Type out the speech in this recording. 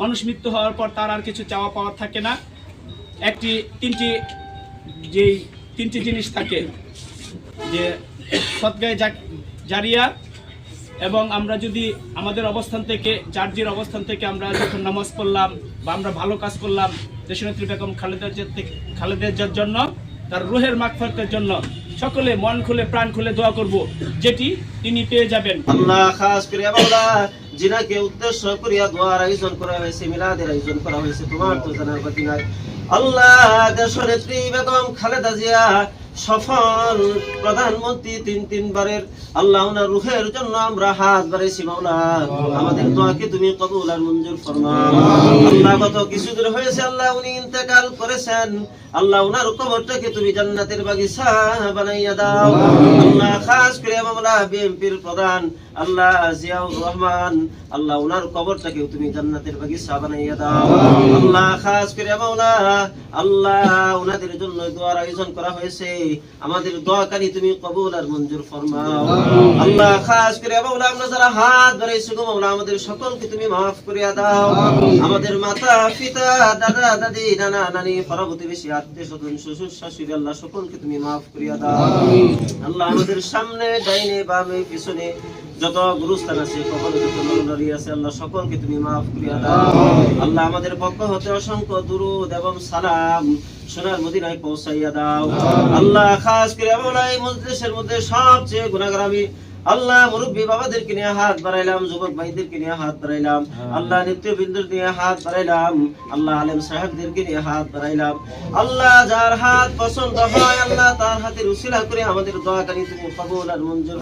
মানুষ মৃত্যু হওয়ার পর তার আর কিছু চাওয়া পাওয়া থাকে না। একটি, তিনটি যেই তিনটি জিনিস থাকে, যে সৎগায়ে জারিয়া এবং আমরা যদি আমাদের অবস্থান থেকে, জার্জির অবস্থান থেকে আমরা যখন নামাজ পড়লাম বা আমরা ভালো কাজ করলাম, দেশনেত্রী বেগম খালেদা জিয়া থেকে- খালেদা জিয়ার জন্য, তার রুহের মাগফিরাতের জন্য সকলে মন খুলে, প্রাণ খুলে দোয়া করব, যেটি তিনি পেয়ে যাবেন। আল্লাহ খাস করে জিনাকে উদ্দেশ্য করিয়া দোয়ার আয়োজন করা হয়েছে মিলাদের আয়োজন করা হয়েছে তোমার তো জানার বাকি নাই আল্লাহ দেশনেত্রী বেগম খালেদা জিয়া সফল প্রধানমন্ত্রী তিন তিনবারের আল্লাহ ওনার রুহের জন্য আমরা হাত বাড়াইছি মাওলা আমাদের দোয়াকে তুমি কবুল আর মঞ্জুর ফরমাও আল্লাহ গত কিছুদিন হয়েছে আল্লাহ উনি ইন্তেকাল করেছেন আল্লাহ ওনার কবরটাকে তুমি জান্নাতের বাগিচা বানাইয়া দাও আল্লাহ খাস করে মামলা বিএনপির প্রধান আল্লাহ জিয়াউর রহমান আল্লাহ ওনার কবরটাকে তুমি জান্নাতের বাগিচা বানাইয়া দাও। আল্লাহ খাস করে মাওলা আল্লাহ ওনাদের জন্য দোয়ার আয়োজন করা হয়েছে। আমাদের দোয়াকারী তুমি কবুল আর মঞ্জুর ফরমাও। আল্লাহ খাস করে মাওলা আমরা যারা হাত ধরেছি গো মাওলা আমাদের সকলকে তুমি মাফ করিয়া দাও। আমাদের মাতা পিতা দাদা দাদি নানা নানি পরবর্তী বেশি আত্মীয় স্বজন শ্বশুর শাশুড়ি আল্লাহ সকলকে তুমি মাফ করিয়া দাও। আল্লাহ আমাদের সামনে ডাইনে বামে পিছনে যত গুরুস্থান আছে কখনো যত নরনারী আছে আল্লাহ সকলকে তুমি মাফ করিয়া দাও। আল্লাহ আমাদের পক্ষ হতে অসংখ্য দুরুদ এবং সালাম সোনার মদিনায় পৌঁছাইয়া দাও। আল্লাহ খাস করে আমরা এই মজলিসের মধ্যে সবচেয়ে গুণাগার আমি। আল্লাহ মুরব্বী বাবাদেরকে নিয়ে হাত বাড়াইলাম যুবক ভাইদেরকে নিয়ে হাত বাড়াইলাম। আল্লাহ নিত্যবিন্দুর নিয়ে হাত বাড়াইলাম। আল্লাহ আলেম সাহেবদেরকে নিয়ে হাত বাড়াইলাম। আল্লাহ যার হাত পছন্দ হয় আল্লাহ তার হাতের উসিলা করে আমাদের দোয়া কারি তুমি কবুল আর মঞ্জুর